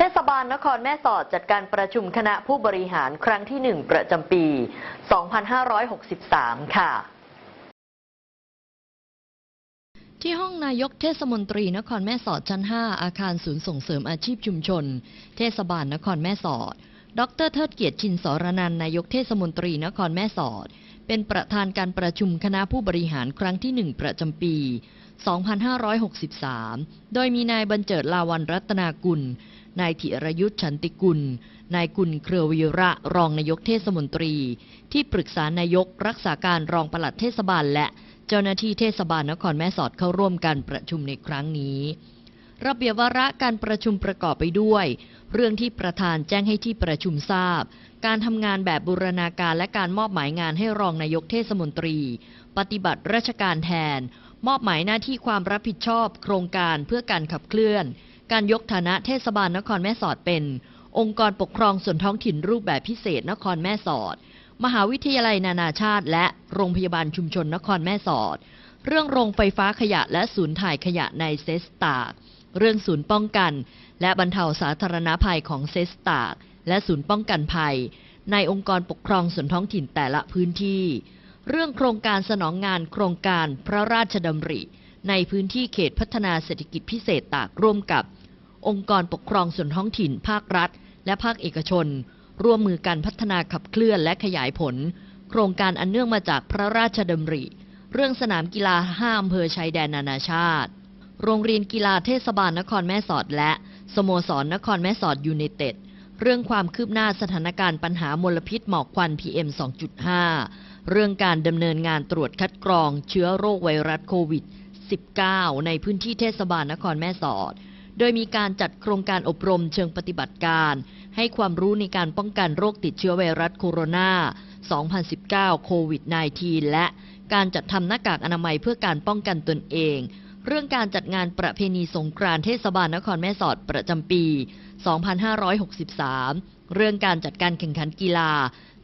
เทศบาลนครแม่สอดจัดการประชุมคณะผู้บริหารครั้งที่ 1 ประจำปี 2563 ค่ะ ที่ห้องนายกเทศมนตรีนครแม่สอดชั้น 5 อาคารศูนย์ส่งเสริมอาชีพชุมชน เทศบาลนครแม่สอด ดรเทิดเกียรติชินสรนันนายกเทศมนตรีนครแม่สอด เป็นประธานการประชุมคณะผู้บริหารครั้งที่ 1 ประจำปี 2563 โดยมีนายบรรเจิดลาวันรัตนากุล นายธิรยุทธ์ฉันติกุล นายกุลเครือวีระรองนายกเทศมนตรี ที่ปรึกษานายกรักษาการรองปลัดเทศบาล และเจ้าหน้าที่เทศบาลนครแม่สอดเข้าร่วมการประชุมในครั้งนี้ ระเบียบวาระการประชุมประกอบไปด้วย เรื่องที่ประธานแจ้งให้ที่ประชุมทราบ การทำงานแบบบูรณาการและการมอบหมายงานให้รองนายกเทศมนตรี ปฏิบัติราชการแทนมอบหมายหน้าที่ความรับผิดชอบ โครงการเพื่อการขับเคลื่อน การยกฐานะเทศบาลนครแม่สอดเป็น องค์กรปกครองส่วนท้องถิ่นรูปแบบพิเศษนครแม่สอด มหาวิทยาลัยนานาชาติ และโรงพยาบาลชุมชนนครแม่สอด เรื่องโรงไฟฟ้าขยะและศูนย์ถ่ายขยะในเซสตาก เรื่องศูนย์ป้องกัน และบรรเทาสาธารณภัยของเซสตาก และศูนย์ป้องกันภัย ในองค์กรปกครองส่วนท้องถิ่นแต่ละพื้นที่ เรื่องโครงการสนองงานโครงการพระราชดำริในพื้นที่เขตพัฒนาเศรษฐกิจพิเศษตากร่วมกับ องค์กรปกครองส่วนท้องถิ่น ภาครัฐ และภาคเอกชน ร่วมมือกันพัฒนาขับเคลื่อนและขยายผล โครงการอันเนื่องมาจากพระราชดำริ เรื่องสนามกีฬาห้าอำเภอชายแดนนานาชาติ โรงเรียนกีฬาเทศบาลนครแม่สอดและ สโมสรนครแม่สอดยูไนเต็ดเรื่องความคืบหน้าสถานการณ์ปัญหามลพิษหมอกควัน PM 2.5 เรื่องการดำเนินงานตรวจคัดกรองเชื้อโรคไวรัสโควิด 19 ในพื้นที่เทศบาลนครแม่สอด โดยมีการจัดโครงการอบรมเชิงปฏิบัติการ ให้ความรู้ในการป้องกันโรคติดเชื้อไวรัสโคโรนา 2019 โควิด -19 และการจัดทำหน้ากากอนามัยเพื่อการป้องกันตนเอง เรื่องการจัดงานประเพณีสงกรานต์เทศบาลนครแม่สอดประจำปี 2563 เรื่องการจัดการแข่งขันกีฬา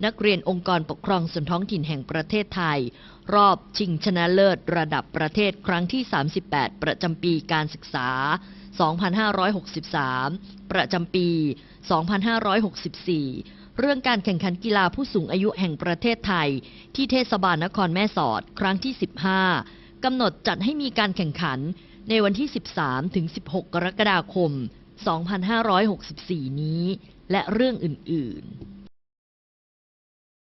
นักเรียนองค์กรปกครองส่วนท้องถิ่นแห่งประเทศไทย รอบชิงชนะเลิศระดับประเทศครั้งที่ 38 ประจำปีการศึกษา 2563 ประจำปี 2564เรื่องการแข่งขันกีฬาผู้สูงอายุแห่งประเทศไทย ที่เทศบาลนครแม่สอด ครั้งที่ 15 กำหนดจัดให้มีการแข่งขันในวันที่ 13 ถึง 16 กรกฎาคม 2564 นี้ และเรื่องอื่น ๆ